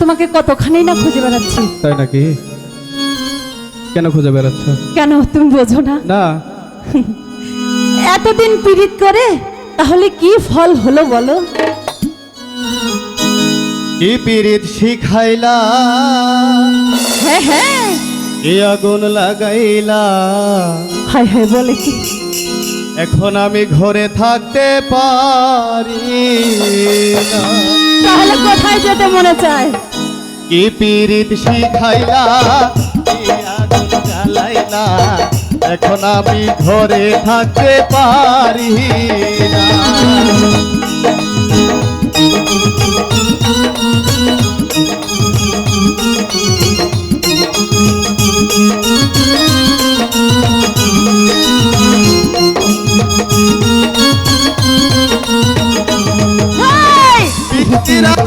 তোমাকে কতখানি না খুঁজে বেড়াচ্ছি। তাই নাকি? কেন খুঁজে বেড়াচ্ছ? কেন তুমি বোঝো না। না এতদিন পীড়িত করে তাহলে কি ফল হলো বলো? কি পিরিত শিখাইলা? হ্যাঁ হ্যাঁ। কি আগুন লাগাইলা? হায় হায় বলে কি? এখন আমি ঘরে থাকতে পারি না। তাহলে কোথায় যেতে মনে চায়? কি পিরিত শিখাইলা? কি আগুন জ্বালাইলা? এখন আমি ঘরে থাকতে পারি না হাই! পিঞ্জিরার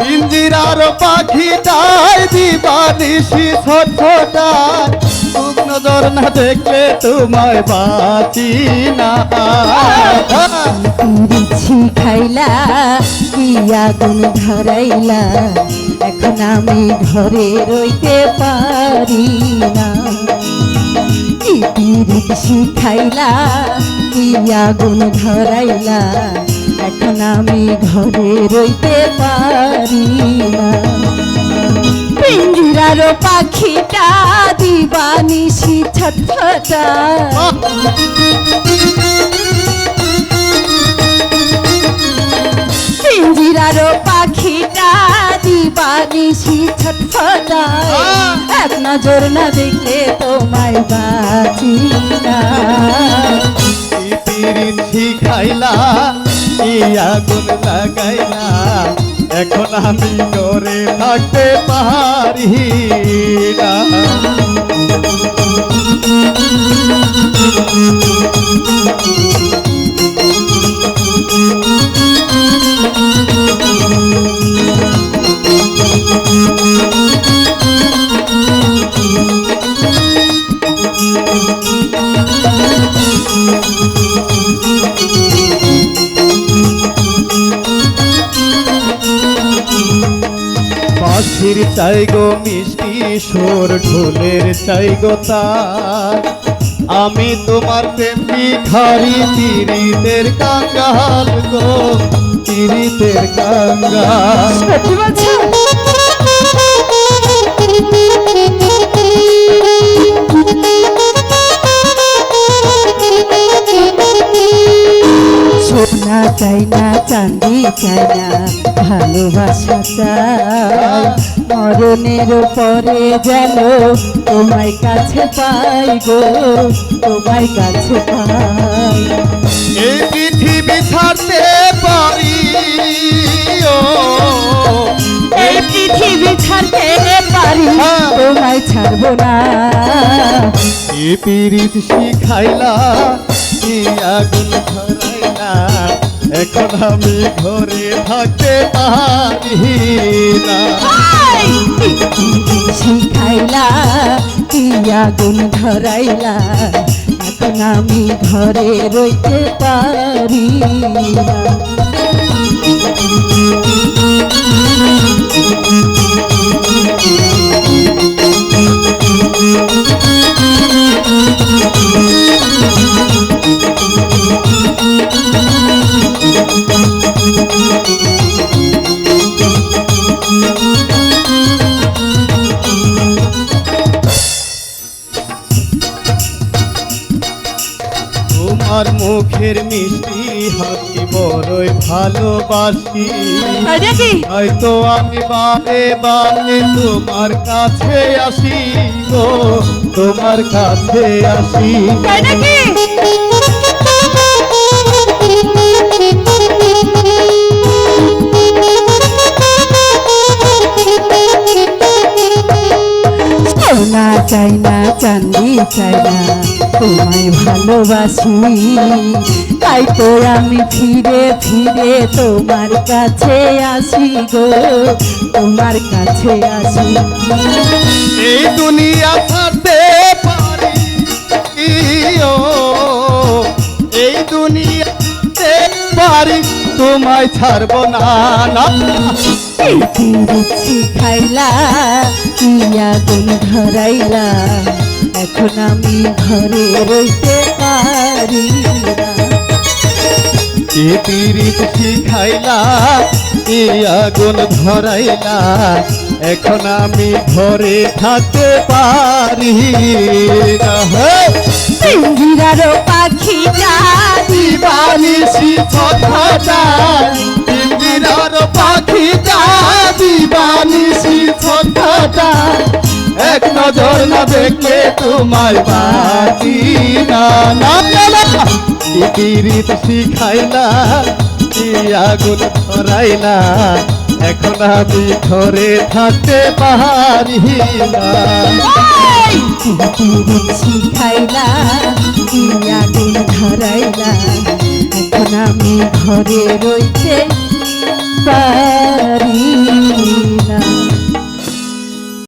পাখিটা দিবানিশি ছটফটায় পিঞ্জিরার পাখিটায় দিবানিশি ছটফটায় চোখ নজর না দেখলে তোমায় বাঁচি না। পিরিছি খাইলা, কি আগুন ধরাইলা, এখন আমি ঘরে রইতে পারি না। কি শিখাইলা, কি আগুন ধরাইলা এখন আমি ঘরে রইতে পারি না। পিঞ্জিরার পাখিটা দিবানিশি ছটফটা। পিঞ্জিরার পাখিটা দিবানিশি ছটফটায় এক নজর না দেখলে তোমায় বাঁচি না। শিখাইলা কি আগুন লাগাইলা এখন আমি করে থাকতে পারি না। চাই গো মিষ্টি সুর ঢোলের চাই গো তার আমি তোমার প্রেম ভিখারি তিরিতের কাঙ্গাল গো তিরিতের কাঙ্গাল। সত্যি বলছো? সোনা চাই না চাঁদি চাই না ভালোবাসা চাই মরণের পরে যেন তোমায় কাছে পাই গো তোমায় কাছে পাই। এই পৃথিবী ছাড়তে পারি এই পৃথিবী ছাড়তে পারি তোমায় ছাড়বো না। এ পীড়িত শিখাইলা আগুন ধরাইলা। এখন আমি ঘরে থাকতে পারি না। শিখাইলা, কি আগুন ধরাইলা, এখন আমি ঘরে রইতে পারি না। তোমার মুখের মিষ্টি হাসি বড়ই ভালোবাসি। হয়তো আমি বারে বারে তোমার কাছে আসি গো তোমার কাছে আসি। চাই না চান্দি চাই না। তোমায় ভালোবাসি। তাই তো আমি ফিরে ফিরে তোমার কাছে আসি গো তোমার কাছে আসি। এই দুনিয়া ছাড়তে পারি এই দুনিয়াতে পারি তোমায় ছাড়বো না না। খাইলা ইয়া গুণ ধরাইলা। এখন আমি ঘরে রইতে পারি না এ পিরিত শিখাইলা এ আগুন ধরাইলা এখন আমি ঘরে থাকতে পারি। পিঞ্জিরারও পাখিটা দিবানিসি ছটাটা না দেখলে তোমার কি পিরিত শিখাইলা আগুন ধরাইলা। এখন আমি ঘরে থাকতে পারি না। দিচ্ছি খাইলা ইয়া গুণ ধরাইলা। এখন আমি ঘরে রইতে